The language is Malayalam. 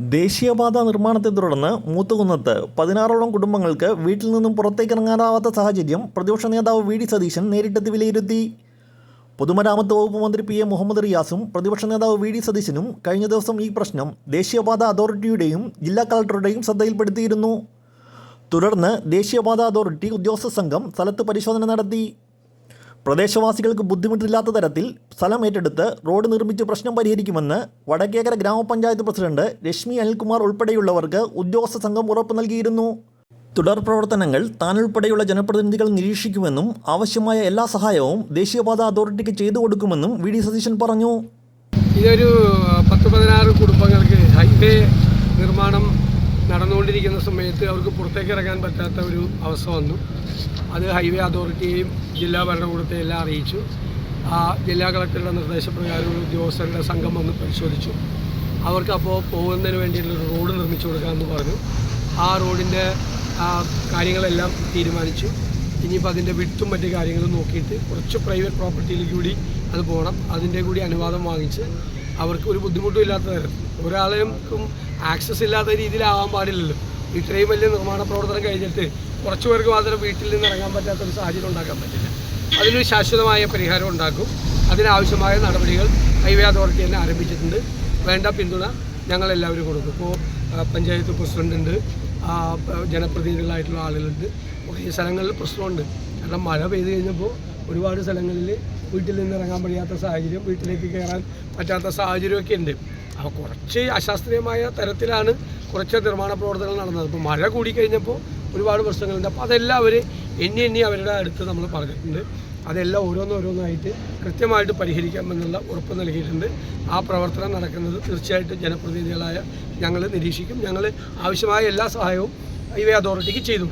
ദേശീയപാത നിർമ്മാണത്തെ തുടർന്ന് മൂത്തുകുന്നത്ത് പതിനാറോളം കുടുംബങ്ങൾക്ക് വീട്ടിൽ നിന്നും പുറത്തേക്കിറങ്ങാനാവാത്ത സാഹചര്യം പ്രതിപക്ഷ നേതാവ് വി ഡി സതീശൻ നേരിട്ടെത്തി വിലയിരുത്തി. പൊതുമരാമത്ത് വകുപ്പ് മന്ത്രി പി എ മുഹമ്മദ് റിയാസും പ്രതിപക്ഷ നേതാവ് വി ഡി സതീശനും കഴിഞ്ഞ ദിവസം ഈ പ്രശ്നം ദേശീയപാത അതോറിറ്റിയുടെയും ജില്ലാ കളക്ടറുടെയും ശ്രദ്ധയിൽപ്പെടുത്തിയിരുന്നു. തുടർന്ന് ദേശീയപാത അതോറിറ്റി ഉദ്യോഗസ്ഥ സംഘം സ്ഥലത്ത് പരിശോധന നടത്തി. പ്രദേശവാസികൾക്ക് ബുദ്ധിമുട്ടില്ലാത്ത തരത്തിൽ സ്ഥലം ഏറ്റെടുത്ത് റോഡ് നിർമ്മിച്ച് പ്രശ്നം പരിഹരിക്കുമെന്ന് വടക്കേക്കര ഗ്രാമപഞ്ചായത്ത് പ്രസിഡന്റ് രശ്മി അനിൽകുമാർ ഉൾപ്പെടെയുള്ളവർക്ക് ഉദ്യോഗസ്ഥ സംഘം ഉറപ്പ് നൽകിയിരുന്നു. തുടർ പ്രവർത്തനങ്ങൾ താനുൾപ്പെടെയുള്ള ജനപ്രതിനിധികൾ നിരീക്ഷിക്കുമെന്നും ആവശ്യമായ എല്ലാ സഹായവും ദേശീയപാത അതോറിറ്റിക്ക് ചെയ്തു കൊടുക്കുമെന്നും വി ഡി സതീശൻ പറഞ്ഞു. ഇതൊരു പത്ത് പതിനാറ് കുടുംബങ്ങൾക്ക് ഹൈവേ നിർമ്മാണം നടന്നുകൊണ്ടിരിക്കുന്ന സമയത്ത് അവർക്ക് പുറത്തേക്ക് ഇറങ്ങാൻ പറ്റാത്ത ഒരു അവസ്ഥ വന്നു. അത് ഹൈവേ അതോറിറ്റിയെയും ജില്ലാ ഭരണകൂടത്തെയും എല്ലാം അറിയിച്ചു. ആ ജില്ലാ കളക്ടറുടെ നിർദ്ദേശപ്രകാരം ഒരു ഉദ്യോഗസ്ഥരുടെ സംഘം വന്ന് പരിശോധിച്ചു. അവർക്ക് അപ്പോൾ പോകുന്നതിന് വേണ്ടിയിട്ടൊരു റോഡ് നിർമ്മിച്ചു കൊടുക്കാമെന്ന് പറഞ്ഞു. ആ റോഡിന്റെ കാര്യങ്ങളെല്ലാം തീരുമാനിച്ചു. ഇനിയിപ്പോൾ അതിന്റെ വിട്ടും മറ്റു കാര്യങ്ങളും നോക്കിയിട്ട് കുറച്ച് പ്രൈവറ്റ് പ്രോപ്പർട്ടിയിലേക്ക് കൂടി അത് പോകണം. അതിന്റെ കൂടി അനുവാദം വാങ്ങിച്ച് അവർക്ക് ഒരു ബുദ്ധിമുട്ടും ഇല്ലാത്ത തരത്തിൽ ഒരാളെയും ആക്സസ് ഇല്ലാത്ത രീതിയിലാവാൻ പാടില്ലല്ലോ. ഇത്രയും വലിയ നിർമ്മാണ പ്രവർത്തനം കഴിഞ്ഞിട്ട് കുറച്ച് പേർക്ക് മാത്രം വീട്ടിൽ നിന്ന് ഇറങ്ങാൻ പറ്റാത്ത ഒരു സാഹചര്യം ഉണ്ടാക്കാൻ പറ്റില്ല. അതിനൊരു ശാശ്വതമായ പരിഹാരം ഉണ്ടാക്കും. അതിനാവശ്യമായ നടപടികൾ ഹൈവേ അതോറിറ്റി തന്നെ ആരംഭിച്ചിട്ടുണ്ട്. വേണ്ട പിന്തുണ ഞങ്ങളെല്ലാവരും കൊടുക്കും. ഇപ്പോൾ പഞ്ചായത്ത് പ്രസിഡന്റ് ഉണ്ട്. ജനപ്രതിനിധികളായിട്ടുള്ള ആളുകളുണ്ട്. ഈ സ്ഥലങ്ങളിൽ പ്രശ്നമുണ്ട്. കാരണം മഴ പെയ്ത് കഴിഞ്ഞപ്പോൾ ഒരുപാട് സ്ഥലങ്ങളിൽ വീട്ടിൽ നിന്ന് ഇറങ്ങാൻ കഴിയാത്ത സാഹചര്യം വീട്ടിലേക്ക് കയറാൻ പറ്റാത്ത സാഹചര്യമൊക്കെ ഉണ്ട്. അപ്പോൾ കുറച്ച് അശാസ്ത്രീയമായ തരത്തിലാണ് കുറച്ച് നിർമ്മാണ പ്രവർത്തനങ്ങൾ നടന്നത്. ഇപ്പോൾ മഴ കൂടിക്കഴിഞ്ഞപ്പോൾ ഒരുപാട് പ്രശ്നങ്ങളുണ്ട്. അപ്പോൾ അതെല്ലാം അവർ എണ്ണി എണ്ണി അവരുടെ അടുത്ത് നമ്മൾ പറഞ്ഞിട്ടുണ്ട്. അതെല്ലാം ഓരോന്നോരോന്നായിട്ട് കൃത്യമായിട്ട് പരിഹരിക്കാമെന്നുള്ള ഉറപ്പ് നൽകിയിട്ടുണ്ട്. ആ പ്രവർത്തനം നടക്കുന്നത് തീർച്ചയായിട്ടും ജനപ്രതിനിധികളായ ഞങ്ങൾ നിരീക്ഷിക്കും. ഞങ്ങൾ ആവശ്യമായ എല്ലാ സഹായവും ഹൈവേ അതോറിറ്റിക്ക് ചെയ്തു.